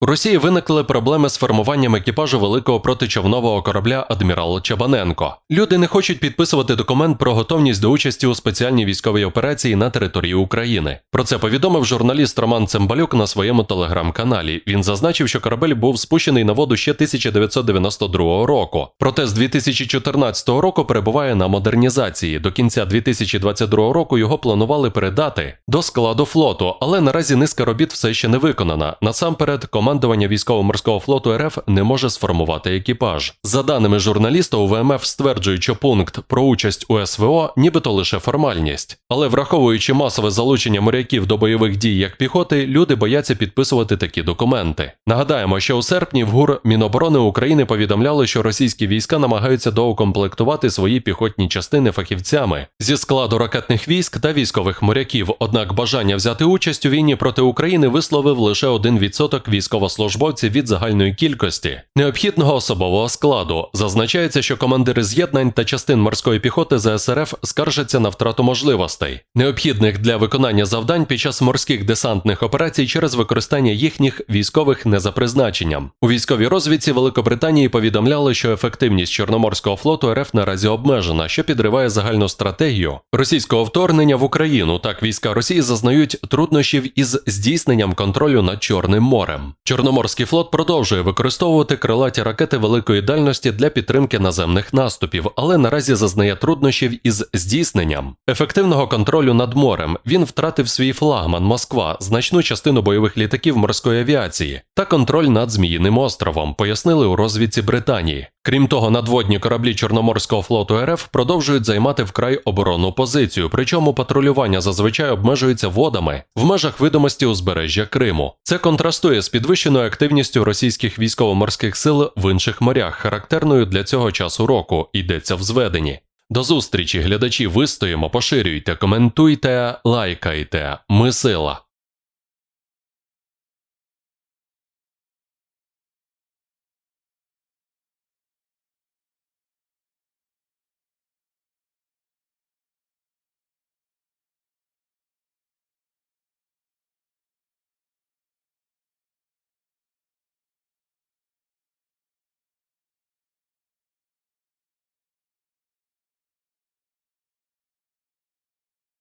У Росії виникли проблеми з формуванням екіпажу великого протичовнового корабля Адмірал Чабаненко. Люди не хочуть підписувати документ про готовність до участі у спеціальній військовій операції на території України. Про це повідомив журналіст Роман Цимбалюк на своєму телеграм-каналі. Він зазначив, що корабель був спущений на воду ще 1992 року. Проте з 2014 року перебуває на модернізації. До кінця 2022 року його планували передати до складу флоту, але наразі низка робіт все ще не виконана. Насамперед, командування військово-морського флоту РФ не може сформувати екіпаж. За даними журналіста, у ВМФ стверджують, що пункт про участь у СВО нібито лише формальність. Але враховуючи масове залучення моряків до бойових дій як піхоти, люди бояться підписувати такі документи. Нагадаємо, що у серпні в ГУР Міноборони України повідомляли, що російські війська намагаються доукомплектувати свої піхотні частини фахівцями зі складу ракетних військ та військових моряків. Однак бажання взяти участь у війні проти України висловив лише 1% військовослужбовців від загальної кількості необхідного особового складу. Зазначається, що командири з'єднань та частин морської піхоти ЗСРФ скаржаться на втрату можливостей, необхідних для виконання завдань під час морських десантних операцій через використання їхніх військових не за призначенням. У військовій розвідці Великобританії повідомляли, що ефективність Чорноморського флоту РФ наразі обмежена, що підриває загальну стратегію російського вторгнення в Україну. Так війська Росії зазнають труднощів із здійсненням контролю над Чорним морем. Чорноморський флот продовжує використовувати крилаті ракети великої дальності для підтримки наземних наступів, але наразі зазнає труднощів із здійсненням ефективного контролю над морем. Він втратив свій флагман Москва, значну частину бойових літаків морської авіації та контроль над Зміїним островом, пояснили у розвідці Британії. Крім того, надводні кораблі Чорноморського флоту РФ продовжують займати вкрай оборонну позицію, причому патрулювання зазвичай обмежується водами в межах видимості узбережжя Криму. Це контрастує з підвищеною активністю російських військово-морських сил в інших морях, характерною для цього часу року, йдеться в зведенні. До зустрічі, глядачі, вистоїмо, поширюйте, коментуйте, лайкайте. Ми сила.